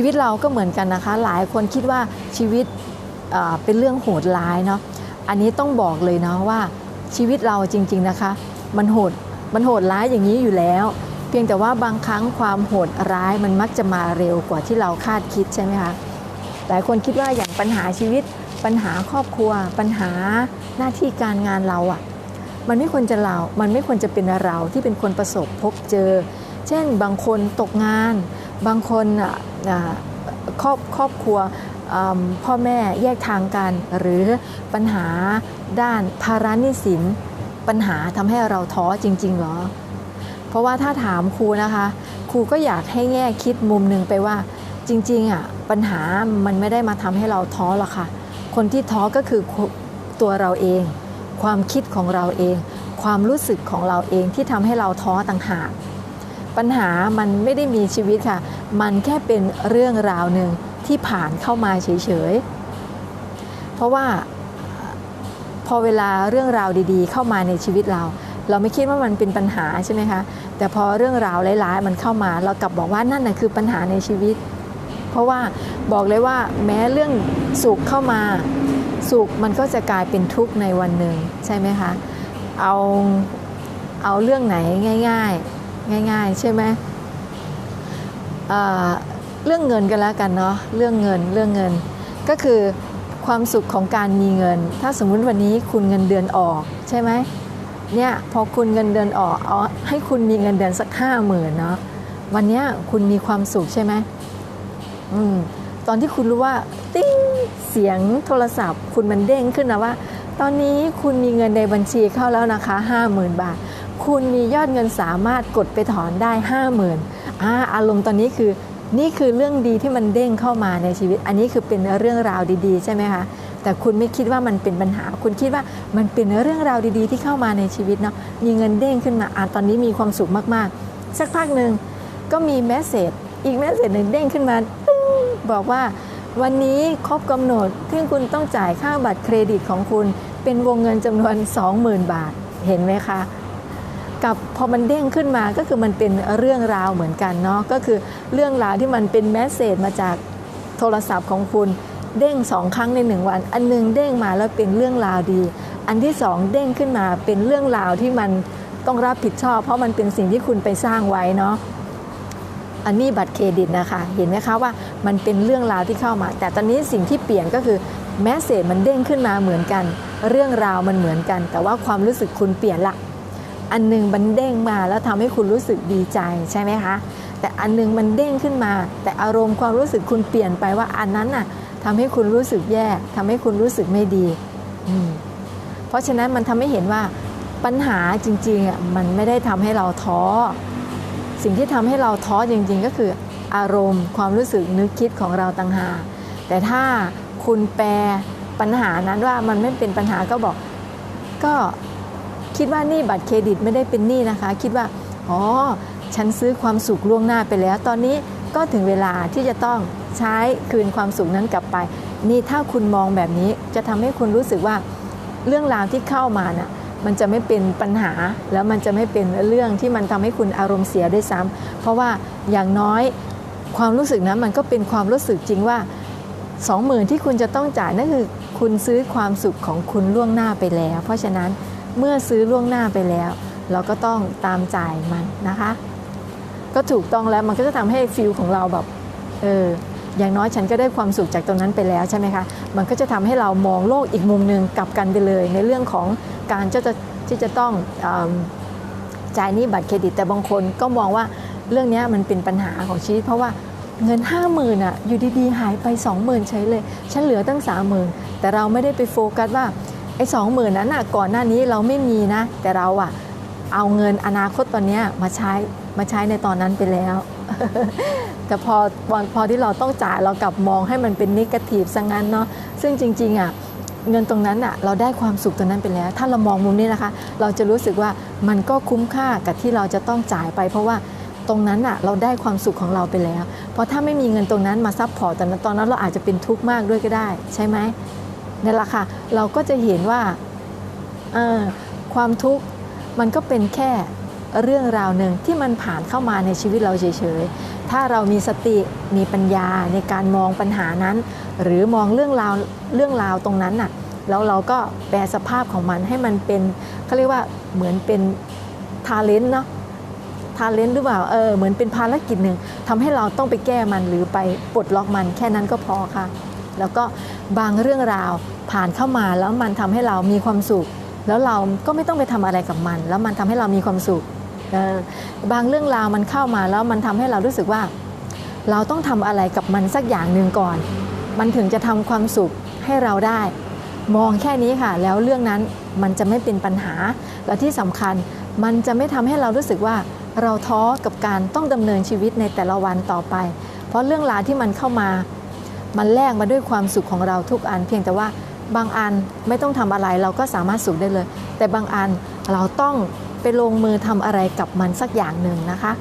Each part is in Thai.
ชีวิตเราก็เหมือนกันนะคะ หลายคนคิดว่าชีวิตเป็นเรื่องโหดร้ายเนาะอันนี้ต้องบอกเลยเนาะว่าชีวิตเราจริง ๆนะคะ มันโหดมันโหดร้ายอย่างนี้อยู่แล้ว เพียงแต่ว่าบางครั้งความโหดร้ายมันมักจะมาเร็วกว่าที่เราคาดคิดใช่ไหมคะหลายคนคิดว่าอย่างปัญหาชีวิต ปัญหาครอบครัว ปัญหาหน้าที่การงานเราอะ่ะมันไม่ควรจะเรา มันไม่ควรจะเป็นเราที่เป็นคนประสบพบเจอ เช่นบางคนตกงาน บางคนครอบครอบครัวพ่อแม่แยกทางกัน หรือปัญหาด้านภาระหนี้สินปัญหาทำให้เราท้อจริงๆเหรอ เพราะว่าถ้าถามครูนะคะ ครูก็อยากให้แง่คิดมุมหนึ่งไปว่า จริงๆอะปัญหามันไม่ได้มาทำให้เราท้อหรอกค่ะ คนที่ท้อก็คือตัวเราเอง ความคิดของเราเอง ความรู้สึกของเราเองที่ทำให้เราท้อต่างหากปัญหามันไม่ได้มีชีวิตค่ะ มันแค่เป็นเรื่องราวหนึ่งที่ผ่านเข้ามาเฉยๆ เพราะว่าพอเวลาเรื่องราวดีๆ เข้ามาในชีวิตเรา เราไม่คิดว่ามันเป็นปัญหาใช่ไหมคะ แต่พอเรื่องราวร้ายๆ มันเข้ามา เรากลับบอกว่านั่นน่ะคือปัญหาในชีวิต เพราะว่าบอกเลยว่าแม้เรื่องสุขเข้ามาสุขมันก็จะกลายเป็นทุกข์ในวันหนึ่งใช่ไหมคะ เอาเอาเรื่องไหนง่าย ๆ ง่าย ๆ ใช่ไหม เรื่องเงินกันแล้วกันเนาะเรื่องเงินเรื่องเงิน ก็คือความสุขของการมีเงิน ถ้าสมมุติวันนี้คุณเงินเดือนออกใช่ไหมเนี่ยพอคุณเงินเดือนออกเอาให้คุณมีเงินเดือนสักห้าหมื่นเนาะวันนี้คุณมีความสุขใช่ไหมอืมตอนที่คุณรู้ว่าติ้งเสียงโทรศัพท์ คุณมันเด้งขึ้นนะว่า ตอนนี้คุณมีเงินในบัญชีเข้าแล้วนะคะ50,000บาท คุณมียอดเงินสามารถกดไปถอนได้50,000อ่า อารมณ์ตอนนี้คือนี่คือเรื่องดีที่มันเด้งเข้ามาในชีวิต อันนี้คือเป็นเรื่องราวดีๆ ใช่ไหมคะแต่คุณไม่คิดว่ามันเป็นปัญหา คุณคิดว่ามันเป็นเรื่องราวดีๆ ที่เข้ามาในชีวิตเนาะมีเงินเด้งขึ้นมาอ่าตอนนี้มีความสุขมากๆ สักพักหนึ่งก็มีแมสเซจอีกแมสเซจหนึ่งเด้งขึ้นมา บอกว่าวันนี้ครบกำหนดที่คุณต้องจ่ายค่าบัตรเครดิตของคุณ เป็นวงเงินจำนวน 20,000 บาทเห็นไหมคะ กับพอมันเด้งขึ้นมาก็คือมันเป็นเรื่องราวเหมือนกันเนาะก็คือเรื่องราวที่มันเป็นแมสเซจมาจากโทรศัพท์ของคุณเด้งสองครั้งในหนึ่งวัน อันหนึงเด้งมาแล้วเป็นเรื่องราวดี อันที่สองเด้งขึ้นมาเป็นเรื่องราวที่มันต้องรับผิดชอบ เพราะมันเป็นสิ่งที่คุณไปสร้างไว้เนาะอันนี้บัตรเครดิตนะคะเห็นไหมคะว่ามันเป็นเรื่องราวที่เข้ามา แต่ตอนนี้สิ่งที่เปลี่ยนก็คือแมสเซจมันเด้งขึ้นมาเหมือนกัน เรื่องราวมันเหมือนกัน แต่ว่าความรู้สึกคุณเปลี่ยนละ อันหนึงมันเด้งมาแล้วทำให้คุณรู้สึกดีใจใช่ไหมคะ แต่อันหนึงมันเด้งขึ้นมา แต่อารมณ์ความรู้สึกคุณเปลี่ยนไปว่าอันนั้นน่ะทำให้คุณรู้สึกแย่ทำให้คุณรู้สึกไม่ดี เพราะฉะนั้นมันทำให้เห็นว่าปัญหาจริงๆอะมันไม่ได้ทำให้เราท้อ สิ่งที่ทำให้เราท้อจริงๆ ก็คืออารมณ์ความรู้สึกนึกคิดของเราต่างหากแต่ถ้าคุณแปลปัญหานั้นว่ามันไม่เป็นปัญหาก็บอก ก็ คิดว่านี่บัตรเครดิตไม่ได้เป็นหนี้นะคะ คิดว่าอ๋อฉันซื้อความสุขล่วงหน้าไปแล้ว ตอนนี้ก็ถึงเวลาที่จะต้องใช้คืนความสุขนั้นกลับไป นี่ถ้าคุณมองแบบนี้จะทำให้คุณรู้สึกว่าเรื่องราวที่เข้ามาน่ะมันจะไม่เป็นปัญหาแล้วมันจะไม่เป็นเรื่องที่มันทำให้คุณอารมณ์เสียด้วยซ้ำเพราะว่าอย่างน้อยความรู้สึกนั้นมันก็เป็นความรู้สึกจริงว่าสองหมื่นที่คุณจะต้องจ่ายนั่นคือคุณซื้อความสุขของคุณล่วงหน้าไปแล้ว เพราะฉะนั้น เมื่อซื้อล่วงหน้าไปแล้ว เราก็ต้องตามจ่ายมันนะคะ ก็ถูกต้องแล้วมันก็จะทำให้ฟิลของเราแบบเอออย่างน้อยฉันก็ได้ความสุขจากตรงนั้นไปแล้วใช่ไหมคะมันก็จะทำให้เรามองโลกอีกมุมหนึ่งกลับกันไปเลย ในเรื่องของการจะจะที่จะต้องจ่ายหนี้บัตรเครดิตแต่บางคนก็มองว่าเรื่องนี้มันเป็นปัญหาของชีวิต เพราะว่าเงิน 5 0,000อะอยู่ดีๆ หายไป 20,000ใช้เลย ฉันเหลือตั้ง 30,000 แต่เราไม่ได้ไปโฟกัสว่า ไอ้สองหมื่นนั้นอะก่อนหน้านี้เราไม่มีนะ แต่เราอะเอาเงินอนาคตตอนนี้มาใช้มาใช้ในตอนนั้นไปแล้ว แต่พอพอพอที่เราต้องจ่ายเรากลับมองให้มันเป็นนิเกทีฟซะงั้นเนาะซึ่งจริงๆอะเงินตรงนั้นอะเราได้ความสุขตรงนั้นไปแล้ว ถ้าเรามองมุมนี้นะคะ เราจะรู้สึกว่ามันก็คุ้มค่ากับที่เราจะต้องจ่ายไป เพราะว่าตรงนั้นอะเราได้ความสุขของเราไปแล้ว เพราะถ้าไม่มีเงินตรงนั้นมาซับพอร์ตตอนนั้นตอนนั้นเราอาจจะเป็นทุกข์มากด้วยก็ได้ ใช่ไหม นี่แหละค่ะ เราก็จะเห็นว่าความทุกข์มันก็เป็นแค่เรื่องราวหนึ่งที่มันผ่านเข้ามาในชีวิตเราเฉยๆ ถ้าเรามีสติมีปัญญาในการมองปัญหานั้น หรือมองเรื่องราวเรื่องราวตรงนั้นน่ะแล้วเราก็แปลสภาพของมันให้มันเป็นเขาเรียกว่าเหมือนเป็นทาเลนต์เนาะทาเลนต์หรือเปล่าเออเหมือนเป็นภารกิจหนึ่งทำให้เราต้องไปแก้มันหรือไปปลดล็อกมันแค่นั้นก็พอค่ะ แล้วก็ บางเรื่องราวผ่านเข้ามาแล้วมันทำให้เรามีความสุข แล้วเราก็ไม่ต้องไปทำอะไรกับมัน แล้วมันทำให้เรามีความสุขบางเรื่องราวมันเข้ามาแล้วมันทำให้เรารู้สึกว่า เราต้องทำอะไรกับมันสักอย่างหนึ่งก่อน มันถึงจะทำความสุขให้เราได้ มองแค่นี้ค่ะ แล้วเรื่องนั้นมันจะไม่เป็นปัญหาและที่สำคัญมันจะไม่ทำให้เรารู้สึกว่าเราท้อกับการต้องดำเนินชีวิตในแต่ละวันต่อไป เพราะเรื่องราวที่มันเข้ามา มันแลกมาด้วยความสุขของเราทุกอัน เพียงแต่ว่าบางอันไม่ต้องทำอะไรเราก็สามารถสุขได้เลย แต่บางอันเราต้องไปลงมือทำอะไรกับมันสักอย่างหนึ่งนะคะ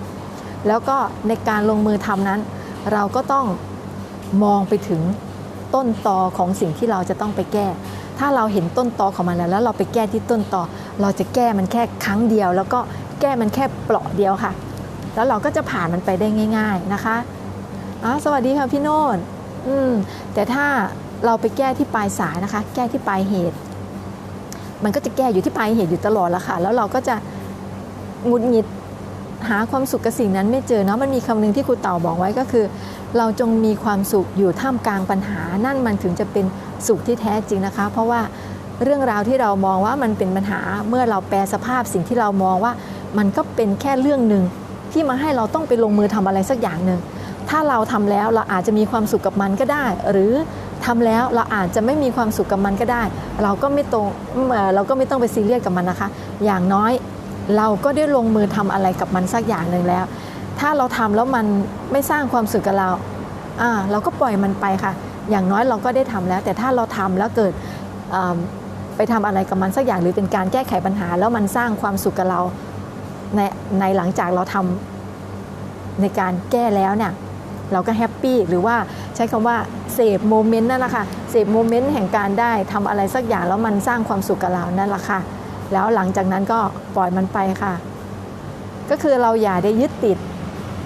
แล้วก็ในการลงมือทำนั้น เราก็ต้องมองไปถึงต้นตอของสิ่งที่เราจะต้องไปแก้ ถ้าเราเห็นต้นตอของมันแล้วแล้วเราไปแก้ที่ต้นตอ เราจะแก้มันแค่ครั้งเดียว แล้วก็แก้มันแค่เปราะเดียวค่ะ แล้วเราก็จะผ่านมันไปได้ง่าย ๆนะคะอ๋อสวัสดีค่ะพี่โนน อืมแต่ถ้าเราไปแก้ที่ปลายสายนะคะ แก้ที่ปลายเหตุ มันก็จะแก้อยู่ที่ปลายเหตุอยู่ตลอดละค่ะ แล้วเราก็จะหงุดหงิดหาความสุขกับสิ่งนั้นไม่เจอเนาะมันมีคำหนึ่งที่ครูเต่าบอกไว้ก็คือ เราจงมีความสุขอยู่ท่ามกลางปัญหา นั่นมันถึงจะเป็นสุขที่แท้จริงนะคะ เพราะว่าเรื่องราวที่เรามองว่ามันเป็นปัญหาเมื่อเราแปลสภาพสิ่งที่เรามองว่า มันก็เป็นแค่เรื่องหนึ่งที่มาให้เราต้องไปลงมือทำอะไรสักอย่างหนึ่ง ถ้าเราทำแล้วเราอาจจะมีความสุขกับมันก็ได้ หรือทำแล้วเราอาจจะไม่มีความสุขกับมันก็ได้ เราก็ไม่ตรงเอ่อเราก็ไม่ต้องไปซีเรียสกับมันนะคะ อย่างน้อยเราก็ได้ลงมือทำอะไรกับมันสักอย่างหนึ่งแล้ว ถ้าเราทำแล้วมันไม่สร้างความสุขกับเราอ่าเราก็ปล่อยมันไปค่ะ อย่างน้อยเราก็ได้ทำแล้ว แต่ถ้าเราทำแล้วเกิดไปทำอะไรกับมันสักอย่างหรือเป็นการแก้ไขปัญหา แล้วมันสร้างความสุขกับเราในในหลังจากเราทำในการแก้แล้วเนี่ย เราก็แฮปปี้หรือว่าใช้คำว่าเสพโมเมนต์นั่นแหละค่ะเสพโมเมนต์แห่งการได้ทำอะไรสักอย่างแล้วมันสร้างความสุขกับเรานั่นแหละค่ะแล้วหลังจากนั้นก็ปล่อยมันไปค่ะ ก็คือเราอย่าได้ยึดติด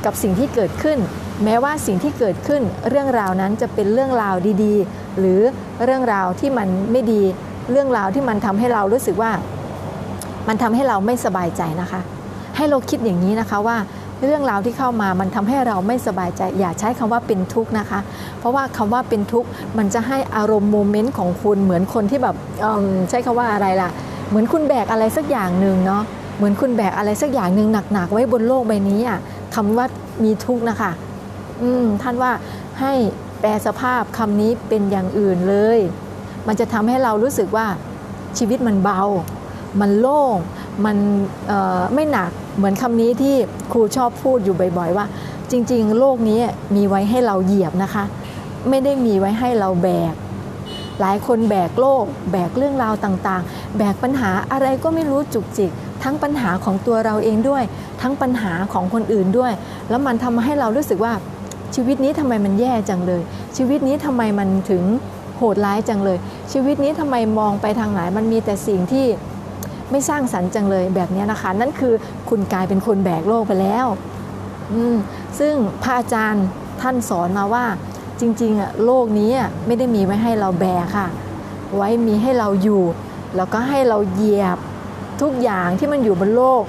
กับสิ่งที่เกิดขึ้น แม้ว่าสิ่งที่เกิดขึ้นเรื่องราวนั้นจะเป็นเรื่องราวดีๆ หรือเรื่องราวที่มันไม่ดีเรื่องราวที่มันทำให้เรารู้สึกว่า มันทำให้เราไม่สบายใจนะคะ ให้เราคิดอย่างนี้นะคะว่า เรื่องราวที่เข้ามามันทำให้เราไม่สบายใจ อย่าใช้คำว่าเป็นทุกข์นะคะ เพราะว่าคำว่าเป็นทุกข์มันจะให้อารมณ์โมเมนต์ของคุณเหมือนคนที่แบบใช้คำว่าอะไรล่ะ เหมือนคุณแบกอะไรสักอย่างหนึ่งเนาะเหมือนคุณแบกอะไรสักอย่างหนึ่งหนักๆไว้บนโลกใบนี้อะคำว่ามีทุกข์นะคะอืมท่านว่าให้แปลสภาพคำนี้เป็นอย่างอื่นเลย มันจะทำให้เรารู้สึกว่าชีวิตมันเบา มันโล่ง มันไม่หนัก เหมือนคำนี้ที่ครูชอบพูดอยู่บ่อยๆว่า จริง ๆ โลกนี้มีไว้ให้เราเหยียบนะคะ ไม่ได้มีไว้ให้เราแบก หลายคนแบกโลก แบกเรื่องราวต่างๆ แบกปัญหาอะไรก็ไม่รู้จุกจิก ทั้งปัญหาของตัวเราเองด้วย ทั้งปัญหาของคนอื่นด้วย แล้วมันทำให้เรารู้สึกว่าชีวิตนี้ทำไมมันแย่จังเลย ชีวิตนี้ทำไมมันถึงโหดร้ายจังเลย ชีวิตนี้ทำไมมองไปทางไหนมันมีแต่สิ่งที่ ไม่สร้างสรรค์จังเลยแบบนี้นะคะ นั่นคือคุณกลายเป็นคนแบกโลกไปแล้วซึ่งพระอาจารย์ท่านสอนมาว่าจริงๆอะโลกนี้ไม่ได้มีไว้ให้เราแบกค่ะ ไว้มีให้เราอยู่ แล้วก็ให้เราเหยียบทุกอย่างที่มันอยู่บนโลก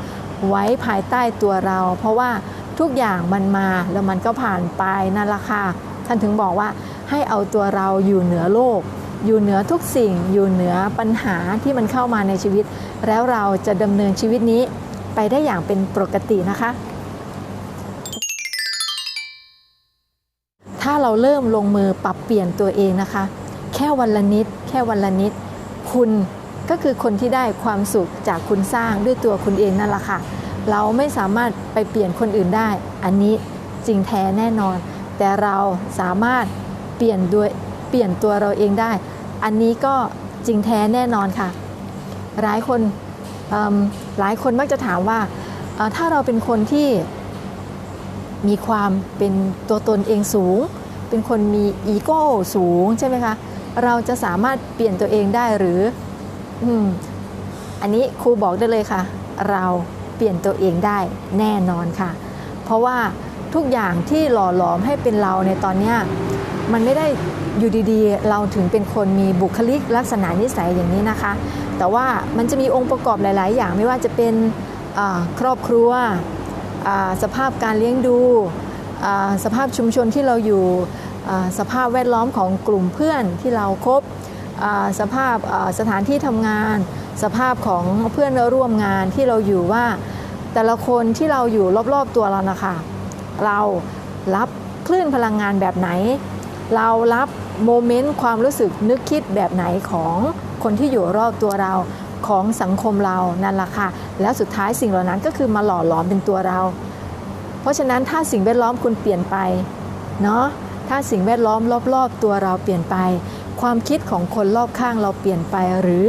ไว้ภายใต้ตัวเรา เพราะว่าทุกอย่างมันมาแล้วมันก็ผ่านไปนั่นละค่ะท่านถึงบอกว่าให้เอาตัวเราอยู่เหนือโลก อยู่เหนือทุกสิ่ง อยู่เหนือปัญหาที่มันเข้ามาในชีวิต แล้วเราจะดำเนินชีวิตนี้ไปได้อย่างเป็นปกตินะคะ ถ้าเราเริ่มลงมือปรับเปลี่ยนตัวเองนะคะ แค่วันละนิด แค่วันละนิด คุณก็คือคนที่ได้ความสุขจากคุณสร้างด้วยตัวคุณเองนั่นแหละค่ะ เราไม่สามารถไปเปลี่ยนคนอื่นได้ อันนี้จริงแท้แน่นอน แต่เราสามารถเปลี่ยนด้วยเปลี่ยนตัวเราเองได้ อันนี้ก็จริงแท้แน่นอนค่ะ หลายคนหลายคนมักจะถามว่าถ้าเราเป็นคนที่มีความเป็นตัวตนเองสูง เป็นคนมีอีโก้สูงใช่ไหมคะเราจะสามารถเปลี่ยนตัวเองได้หรืออืมอันนี้ครูบอกได้เลยค่ะ เราเปลี่ยนตัวเองได้แน่นอนค่ะ เพราะว่าทุกอย่างที่หล่อหลอมให้เป็นเราในตอนนี้ มันไม่ได้อยู่ดีๆ เราถึงเป็นคนมีบุคลิกลักษณะนิสัยอย่างนี้นะคะ แต่ว่ามันจะมีองค์ประกอบหลาย ๆ อย่างไม่ว่าจะเป็นครอบครัวสภาพการเลี้ยงดูสภาพชุมชนที่เราอยู่สภาพแวดล้อมของกลุ่มเพื่อนที่เราครบสภาพสถานที่ทำงาน สภาพของเพื่อนร่วมงานที่เราอยู่ว่า แต่ละคนที่เราอยู่รอบ ๆ ตัวเรานะคะ เรารับคลื่นพลังงานแบบไหน เรารับโมเมนต์ความรู้สึกนึกคิดแบบไหนของคนที่อยู่รอบตัวเราของสังคมเรานั่นแหละค่ะ แล้วสุดท้ายสิ่งเหล่านั้นก็คือมาหล่อหลอมเป็นตัวเรา เพราะฉะนั้นถ้าสิ่งแวดล้อมคุณเปลี่ยนไปเนาะถ้าสิ่งแวดล้อมรอบ ๆ ตัวเราเปลี่ยนไป ความคิดของคนรอบข้างเราเปลี่ยนไป หรือ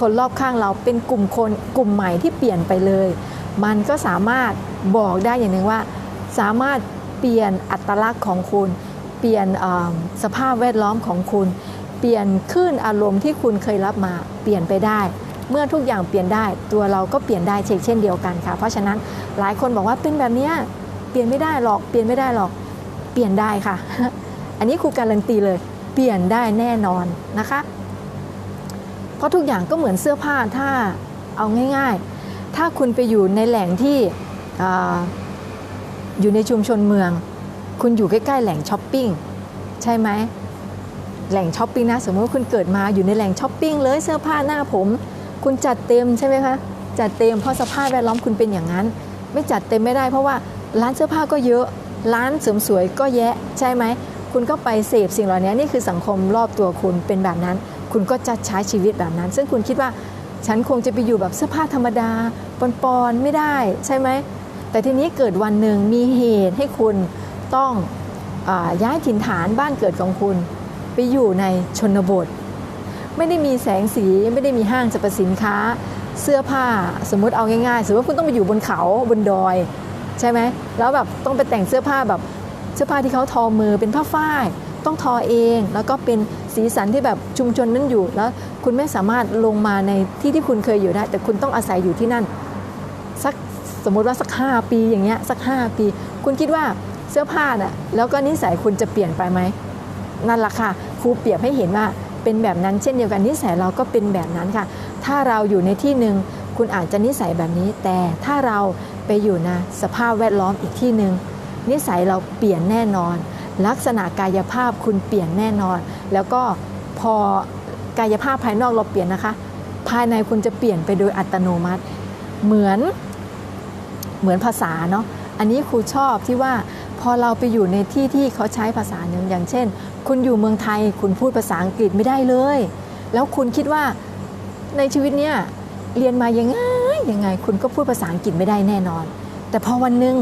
คนรอบข้างเราเป็นกลุ่มคนกลุ่มใหม่ที่เปลี่ยนไปเลย มันก็สามารถบอกได้อย่างหนึ่งว่า สามารถเปลี่ยนอัตลักษณ์ของคุณ เปลี่ยนสภาพแวดล้อมของคุณ เปลี่ยนคลื่นอารมณ์ที่คุณเคยรับมาเปลี่ยนไปได้ เมื่อทุกอย่างเปลี่ยนได้ตัวเราก็เปลี่ยนได้เช่นเดียวกันค่ะ เพราะฉะนั้นหลายคนบอกว่าเป็นแบบนี้เปลี่ยนไม่ได้หรอกเปลี่ยนไม่ได้หรอกเปลี่ยนได้ค่ะ อันนี้ครูการันตีเลย เปลี่ยนได้แน่นอนนะคะ เพราะทุกอย่างก็เหมือนเสื้อผ้าถ้าเอาง่าย ๆ ถ้าคุณไปอยู่ในแหล่งที่ออยู่ในชุมชนเมือง คุณอยู่ใกล้ๆแหล่งช้อปปิ้งใช่ไหมแหล่งช้อปปิ้งนะสมมติว่าคุณเกิดมาอยู่ในแหล่งช้อปปิ้งเลยเสื้อผ้าหน้าผม คุณจัดเต็มใช่ไหมคะจัดเต็มเพราะสภาพแวดล้อมคุณเป็นอย่างนั้น ไม่จัดเต็มไม่ได้เพราะว่าร้านเสื้อผ้าก็เยอะ ร้านเสริมสวยก็แยะใช่ไหมคุณก็ไปเสพสิ่งเหล่านี้นี่คือสังคมรอบตัวคุณเป็นแบบนั้น คุณก็จะใช้ชีวิตแบบนั้น ซึ่งคุณคิดว่าฉันคงจะไปอยู่แบบเสื้อผ้าธรรมดาปอนๆไม่ได้ใช่ไหมแต่ทีนี้เกิดวันหนึ่งมีเหตุให้คุณ ต้องอย้ายถิ่นฐานบ้านเกิดของคุณ ไปอยู่ในชนบท ไม่ได้มีแสงสีไม่ได้มีห้างสรรพสินค้า เสื้อผ้าสมมุติเอาง่ายๆสมมติว่าคุณต้องไปอยู่บนเขาบนดอย ใช่ไหมแล้วแบบต้องไปแต่งเสื้อผ้าแบบเสื้อผ้าที่เขาทอมือเป็นผ้าฝ้ายต้องทอเองแล้วก็เป็นสีสันที่แบบชุมชนนั้นอยู่ แล้วคุณไม่สามารถลงมาในที่ที่คุณเคยอยู่ได้ แต่คุณต้องอาศัยอยู่ที่นั่น สักสมมติว่าสัก 5 ปีอย่างเงี้ยสัก 5 ปี คุณคิดว่า เสื้อผ้าน่ะแล้วก็นิสัยคุณจะเปลี่ยนไปไหมนั่นแหละค่ะครูเปรียบให้เห็นว่าเป็นแบบนั้นเช่นเดียวกันนิสัยเราก็เป็นแบบนั้นค่ะ ถ้าเราอยู่ในที่หนึ่งคุณอาจจะนิสัยแบบนี้ แต่ถ้าเราไปอยู่นะสภาพแวดล้อมอีกที่หนึ่งนิสัยเราเปลี่ยนแน่นอน ลักษณะกายภาพคุณเปลี่ยนแน่นอน แล้วก็พอกายภาพภายนอกเราเปลี่ยนนะคะ ภายในคุณจะเปลี่ยนไปโดยอัตโนมัติ เหมือนเหมือนภาษาเนาะอันนี้ครูชอบที่ว่า พอเราไปอยู่ในที่ที่เขาใช้ภาษาหนึ่งอย่างเช่น คุณอยู่เมืองไทยคุณพูดภาษาอังกฤษไม่ได้เลย แล้วคุณคิดว่าในชีวิตเนี้ยเรียนมายังไงยังไง คุณก็พูดภาษาอังกฤษไม่ได้แน่นอน แต่พอวันหนึ่ง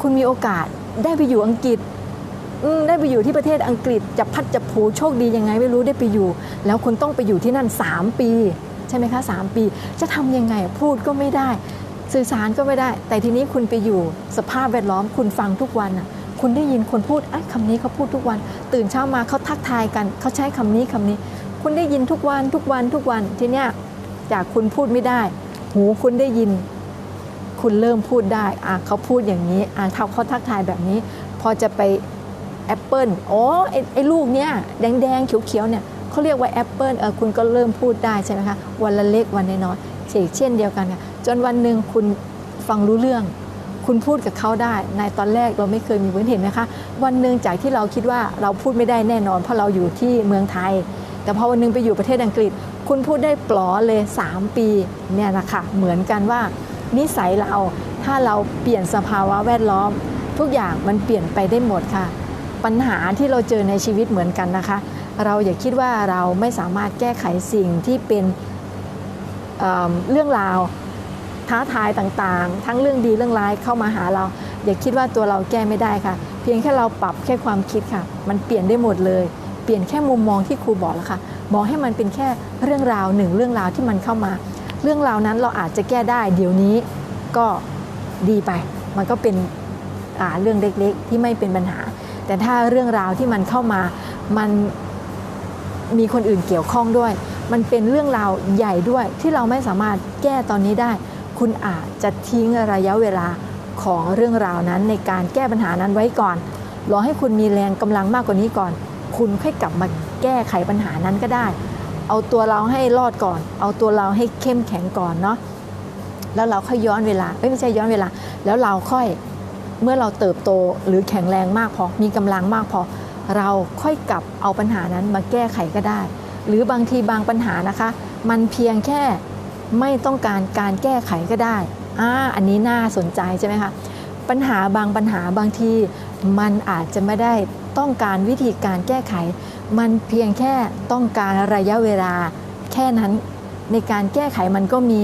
คุณมีโอกาสได้ไปอยู่อังกฤษได้ไปอยู่ที่ประเทศอังกฤษจะพัดจะผูโชคดียังไงไม่รู้ได้ไปอยู่ แล้วคุณต้องไปอยู่ที่นั่น 3 ปี ใช่ไหมคะ 3 ปี จะทำยังไงพูดก็ไม่ได้ สื่อสารก็ไม่ได้ แต่ทีนี้คุณไปอยู่สภาพแวดล้อมคุณฟังทุกวันอะคุณได้ยินคนพูดไอ้คำนี้เขาพูดทุกวัน ตื่นเช้ามาเขาทักทายกันเขาใช้คำนี้คำนี้ คุณได้ยินทุกวันทุกวันทุกวันทีเนี้ยจากคุณพูดไม่ได้ หูคุณได้ยิน คุณเริ่มพูดได้อะเขาพูดอย่างนี้อะเขาเขาทักทายแบบนี้ พอจะไปแอปเปิลอ๋อไอ้ไอ้ลูกเนี้ยแดงๆเขียวๆเนี่ยเขาเรียกว่าแอปเปิลเออคุณก็เริ่มพูดได้ใช่ไหมคะวันละเล็กวันน้อย เช่นเช่นเดียวกันค่ะจนวันหนึ่งคุณฟังรู้เรื่อง คุณพูดกับเขาได้ ในตอนแรกเราไม่เคยมีพื้นเห็นไหมคะ วันหนึ่งจากที่เราคิดว่าเราพูดไม่ได้แน่นอน เพราะเราอยู่ที่เมืองไทย แต่พอวันหนึงไปอยู่ประเทศอังกฤษ คุณพูดได้ปลอเลย 3 ปีเนี่ยนะคะเหมือนกันว่า นิสัยเราถ้าเราเปลี่ยนสภาวะแวดล้อม ทุกอย่างมันเปลี่ยนไปได้หมดค่ะ ปัญหาที่เราเจอในชีวิตเหมือนกันนะคะ เราอย่าคิดว่าเราไม่สามารถแก้ไขสิ่งที่เป็น เเรื่องราวท้าทายต่างๆ ทั้งเรื่องดีเรื่องร้ายเข้ามาหาเรา อย่าคิดว่าตัวเราแก้ไม่ได้ค่ะ เพียงแค่เราปรับแค่ความคิดค่ะ มันเปลี่ยนได้หมดเลย เปลี่ยนแค่มุมมองที่ครูบอกแล้วค่ะ มองให้มันเป็นแค่เรื่องราวหนึ่งเรื่องราวที่มันเข้ามา เรื่องราวนั้นเราอาจจะแก้ได้ เดี๋ยวนี้ก็ดีไป มันก็เป็นเรื่องเล็กๆ ที่ไม่เป็นปัญหา แต่ถ้าเรื่องราวที่มันเข้ามา มันมีคนอื่นเกี่ยวข้องด้วย มันเป็นเรื่องราวใหญ่ด้วยที่เราไม่สามารถแก้ตอนนี้ได้ คุณอาจจะทิ้งระยะเวลาของเรื่องราวนั้นในการแก้ปัญหานั้นไว้ก่อน รอให้คุณมีแรงกำลังมากกว่านี้ก่อน คุณค่อยกลับมาแก้ไขปัญหานั้นก็ได้ เอาตัวเราให้รอดก่อน เอาตัวเราให้เข้มแข็งก่อนเนาะ แล้วเราค่อยย้อนเวลาไม่ใช่ย้อนเวลา แล้วเราค่อยเมื่อเราเติบโตหรือแข็งแรงมากพอ มีกำลังมากพอ เราค่อยกลับเอาปัญหานั้นมาแก้ไขก็ได้ หรือบางทีบางปัญหานะคะ มันเพียงแค่ไม่ต้องการการแก้ไขก็ได้อ่าอันนี้น่าสนใจใช่ไหมคะปัญหาบางปัญหาบางทีมันอาจจะไม่ได้ต้องการวิธีการแก้ไข มันเพียงแค่ต้องการระยะเวลา แค่นั้นในการแก้ไขมันก็มี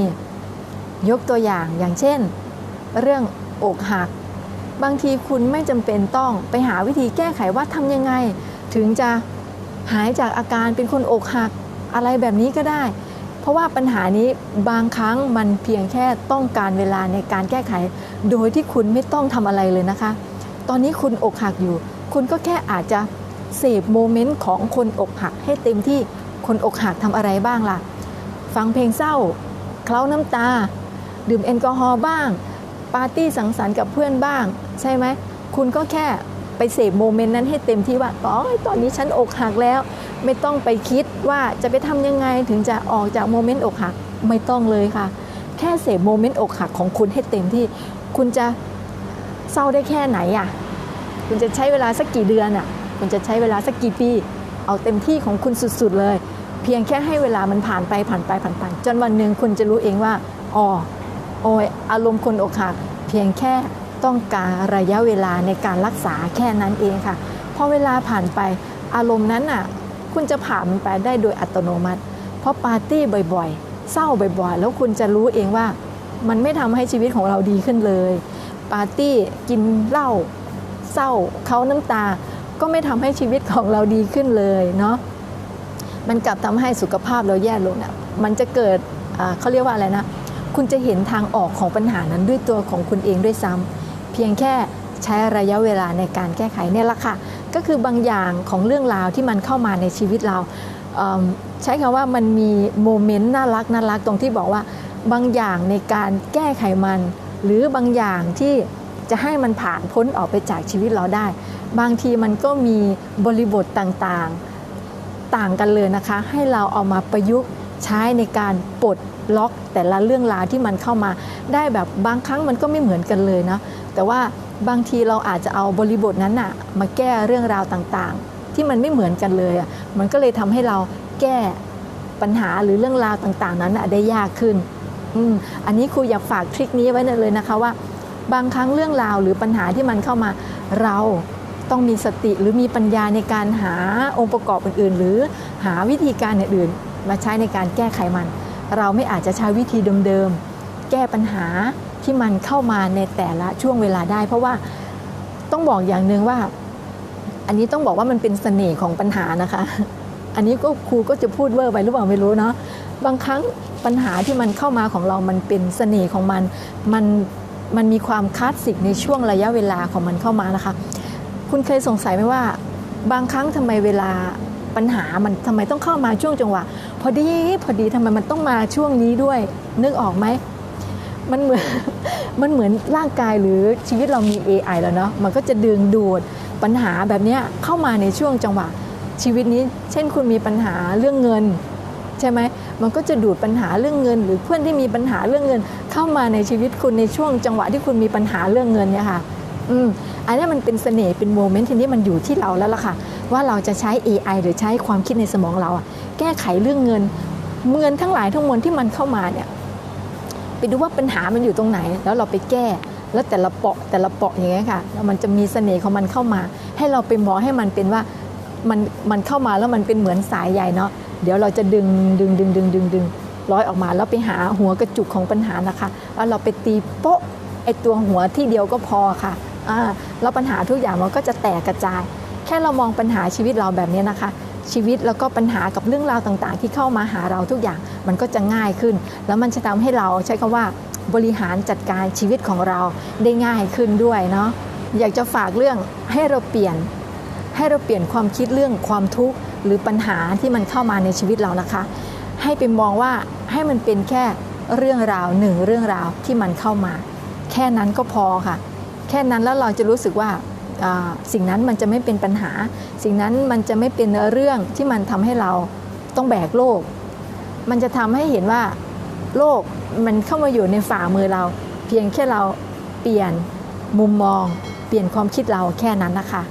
ยกตัวอย่างอย่างเช่น เรื่องอกหัก บางทีคุณไม่จำเป็นต้องไปหาวิธีแก้ไขว่าทำยังไง ถึงจะ หายจากอาการเป็นคนอกหักอะไรแบบนี้ก็ได้ เพราะว่าปัญหานี้บางครั้งมันเพียงแค่ต้องการเวลาในการแก้ไข โดยที่คุณไม่ต้องทำอะไรเลยนะคะ ตอนนี้คุณอกหักอยู่ คุณก็แค่อาจจะเสพโมเมนต์ของคนอกหักให้เต็มที่คนอกหักทำอะไรบ้างล่ะ ฟังเพลงเศร้า เคล้าน้ำตา ดื่มแอลกอฮอล์บ้าง ปาร์ตี้สังสรรค์กับเพื่อนบ้าง ใช่ไหม คุณก็แค่ ไปเสพโมเมนต์นั้นให้เต็มที่ว่าอ๋อตอนนี้ฉันอกหักแล้ว ไม่ต้องไปคิดว่าจะไปทำยังไงถึงจะออกจากโมเมนต์อกหักไม่ต้องเลยค่ะ แค่เสพโมเมนต์อกหักของคุณให้เต็มที่ คุณจะเศร้าได้แค่ไหนอะคุณจะใช้เวลาสักกี่เดือนอะคุณจะใช้เวลาสักกี่ปี เอาเต็มที่ของคุณสุดๆเลย เพียงแค่ให้เวลามันผ่านไปผ่านไปผ่านไปจนวันหนึ่งคุณจะรู้เองว่าอ๋อโอยอารมณ์คนอกหักเพียงแค่ ต้องการระยะเวลาในการรักษาแค่นั้นเองค่ะพอเวลาผ่านไปอารมณ์นั้นน่ะคุณจะผ่านมันไปได้โดยอัตโนมัติ เพราะปาร์ตี้บ่อยๆ เศร้าบ่อยๆ แล้วคุณจะรู้เองว่ามันไม่ทำให้ชีวิตของเราดีขึ้นเลย ปาร์ตี้กินเหล้าเศร้าเขาน้ำตา ก็ไม่ทำให้ชีวิตของเราดีขึ้นเลยเนาะมันกลับทำให้สุขภาพเราแย่ลงเนี่ยมันจะเกิดอ่าเขาเรียกว่าอะไรนะ คุณจะเห็นทางออกของปัญหานั้นด้วยตัวของคุณเองด้วยซ้ำ เพียงแค่ใช้ระยะเวลาในการแก้ไขเนี่ยละค่ะ ก็คือบางอย่างของเรื่องราวที่มันเข้ามาในชีวิตเราเใช้คำว่ามันมีโมเมนต์น่ารักน่ารักตรงที่บอกว่าบางอย่างในการแก้ไขมัน หรือบางอย่างที่จะให้มันผ่านพ้นออกไปจากชีวิตเราได้ บางทีมันก็มีบริบทต่างๆ ต่างกันเลยนะคะ ให้เราเอามาประยุกต์ใช้ในการปลดล็อกแต่ละเรื่องราวที่มันเข้ามาได้แบบบางครั้งมันก็ไม่เหมือนกันเลยนะ แต่ว่าบางทีเราอาจจะเอาบริบทนั้นน่ะมาแก้เรื่องราวต่างๆ ที่มันไม่เหมือนกันเลยอะมันก็เลยทำให้เราแก้ปัญหาหรือเรื่องราวต่างๆ นั้นน่ะได้ยากขึ้นอืมอันนี้ครูอยากฝากทริคนี้ไว้เลยนะคะว่า บางครั้งเรื่องราวหรือปัญหาที่มันเข้ามาเราต้องมีสติหรือมีปัญญาในการหาองค์ประกอบอื่นๆ หรือหาวิธีการอื่นๆมาใช้ในการแก้ไขมัน เราไม่อาจจะใช้วิธีเดิมๆ แก้ปัญหา ที่มันเข้ามาในแต่ละช่วงเวลาได้ เพราะว่าต้องบอกอย่างหนึ่งว่า อันนี้ต้องบอกว่ามันเป็นเสน่ห์ของปัญหานะคะ อันนี้ก็ครูก็จะพูดเวอร์ไปหรือเปล่าไม่รู้เนาะบางครั้งปัญหาที่มันเข้ามาของเรามันเป็นเสน่ห์ของมันมันมันมีความคลาสสิกในช่วงระยะเวลาของมันเข้ามานะคะ คุณเคยสงสัยไหมว่า บางครั้งทำไมเวลาปัญหามันทำไมต้องเข้ามาช่วงจังหวะ พอดีพอดีทำไมมันต้องมาช่วงนี้ด้วยนึกออกไหม มันเหมือนมันเหมือนร่างกายหรือชีวิตเรามี AI แล้วเนาะมันก็จะดึงดูดปัญหาแบบนี้เข้ามาในช่วงจังหวะชีวิตนี้ เช่นคุณมีปัญหาเรื่องเงิน ใช่ไหมมันก็จะดูดปัญหาเรื่องเงิน หรือเพื่อนที่มีปัญหาเรื่องเงิน เข้ามาในชีวิตคุณในช่วงจังหวะที่คุณมีปัญหาเรื่องเงินเนี่ยค่ะอืมอันนี้มันเป็นเสน่ห์เป็นโมเมนต์ทีนี้มันอยู่ที่เราแล้วล่ะค่ะ ว่าเราจะใช้ AI หรือใช้ความคิดในสมองเราอะแก้ไขเรื่องเงินเงินทั้งหลายทั้งมวลที่มันเข้ามาเนี่ย ไปดูว่าปัญหามันอยู่ตรงไหน แล้วเราไปแก้ แล้วแต่ละเปาะแต่ละเปาะอย่างเงี้ยค่ะแล้วมันจะมีเสน่ห์ของมันเข้ามา ให้เราไปมองให้มันเป็นว่ามันมันเข้ามาแล้วมันเป็นเหมือนสายใหญ่เนาะเดี๋ยวเราจะดึงดึงดึงดึงดึงดึงร้อยออกมาแล้วไปหาหัวกระจุกของปัญหานะคะแล้วเราไปตีโป๊ะไอตัวหัวที่เดียวก็พอค่ะอ่าแล้วปัญหาทุกอย่างมันก็จะแตกกระจาย แค่เรามองปัญหาชีวิตเราแบบนี้นะคะ ชีวิตแล้วก็ปัญหากับเรื่องราวต่างๆ ที่เข้ามาหาเราทุกอย่างมันก็จะง่ายขึ้น แล้วมันจะทำให้เราใช้คำว่าบริหารจัดการชีวิตของเราได้ง่ายขึ้นด้วยเนาะอยากจะฝากเรื่องให้เราเปลี่ยน ให้เราเปลี่ยนความคิดเรื่องความทุกข์หรือปัญหาที่มันเข้ามาในชีวิตเรานะคะ ให้ไปมองว่าให้มันเป็นแค่เรื่องราวหนึ่งเรื่องราวที่มันเข้ามา แค่นั้นก็พอค่ะ แค่นั้นแล้วเราจะรู้สึกว่า สิ่งนั้นมันจะไม่เป็นปัญหา สิ่งนั้นมันจะไม่เป็นเรื่องที่มันทำให้เราต้องแบกโลก มันจะทำให้เห็นว่าโลกมันเข้ามาอยู่ในฝ่ามือเรา เพียงแค่เราเปลี่ยนมุมมอง เปลี่ยนความคิดเราแค่นั้นนะคะ